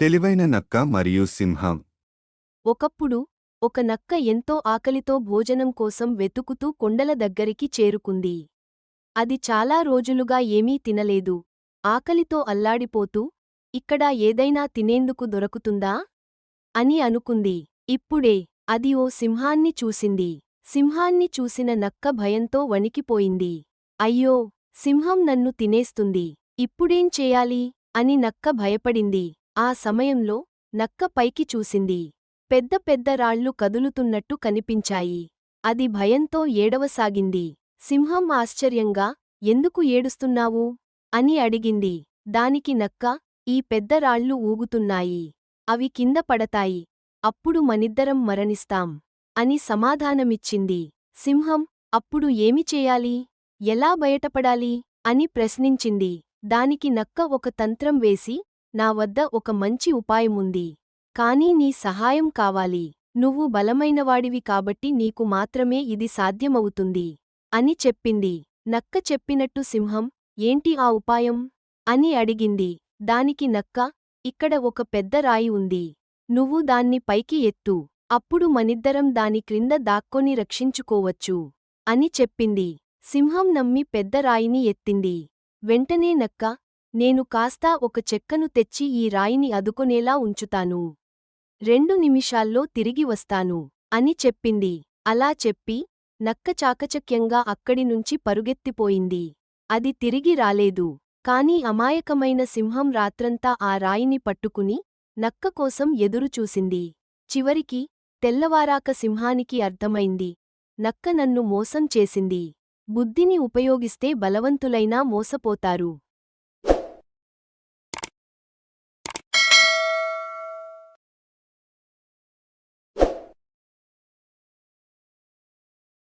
తెలివైన నక్క మరియు సింహం. ఒకప్పుడు ఒక నక్క ఎంతో ఆకలితో భోజనం కోసం వెతుకుతూ కొండల దగ్గరికి చేరుకుంది. అది చాలా రోజులుగా ఏమీ తినలేదు. ఆకలితో అల్లాడిపోతూ ఇక్కడ ఏదైనా తినేందుకు దొరకుతుందా? అని అనుకుంది. ఇప్పుడే అది ఓ సింహాన్ని చూసింది. సింహాన్ని చూసిన నక్క భయంతో వణికిపోయింది. అయ్యో! సింహం నన్ను తినేస్తుంది. ఇప్పుడేం చేయాలి? అని నక్క భయపడింది. ఆ సమయంలో నక్క పైకి చూసింది. పెద్ద పెద్ద రాళ్ళు కదులుతున్నట్టు కనిపించాయి. అది భయంతో ఏడవసాగింది. సింహం ఆశ్చర్యంగా ఎందుకు ఏడుస్తున్నావు? అని అడిగింది. దానికి నక్క ఈ పెద్ద రాళ్ళు ఊగుతున్నాయి. అవి కింద పడతాయి. అప్పుడు మనిద్దరం మరణిస్తాం. అని సమాధానమిచ్చింది. సింహం అప్పుడు ఏమి చేయాలి? ఎలా బయటపడాలి? అని ప్రశ్నించింది. దానికి నక్క ఒక తంత్రం వేసి నా వద్ద ఒక మంచి ఉపాయముంది కానీ నీ సహాయం కావాలి. నువ్వు బలమైనవాడివి కాబట్టి నీకు మాత్రమే ఇది సాధ్యమవుతుంది. అని చెప్పింది. నక్క చెప్పినట్టు సింహం ఏంటి ఆ ఉపాయం అని అడిగింది. దానికి నక్క ఇక్కడ ఒక పెద్ద రాయి ఉంది. నువ్వు దాన్ని పైకి ఎత్తు. అప్పుడు మనిద్దరం దాని క్రింద దాక్కొని రక్షించుకోవచ్చు అని చెప్పింది. సింహం నమ్మి పెద్ద రాయిని ఎత్తింది. వెంటనే నక్క నేను కాస్తా ఒక చెక్కను తెచ్చి ఈ రాయిని అదుకొనేలా ఉంచుతాను. రెండు నిమిషాల్లో తిరిగి వస్తాను. అని చెప్పింది. అలా చెప్పి నక్క చాకచక్యంగా అక్కడి నుంచి పరుగెత్తిపోయింది. అది తిరిగి రాలేదు. కాని అమాయకమైన సింహం రాత్రంతా ఆ రాయిని పట్టుకుని నక్క కోసం ఎదురుచూసింది చివరికి తెల్లవారాక సింహానికి అర్థమైంది. నక్క నన్ను మోసం చేసింది. బుద్ధిని ఉపయోగిస్తే బలవంతులైనా మోసపోతారు.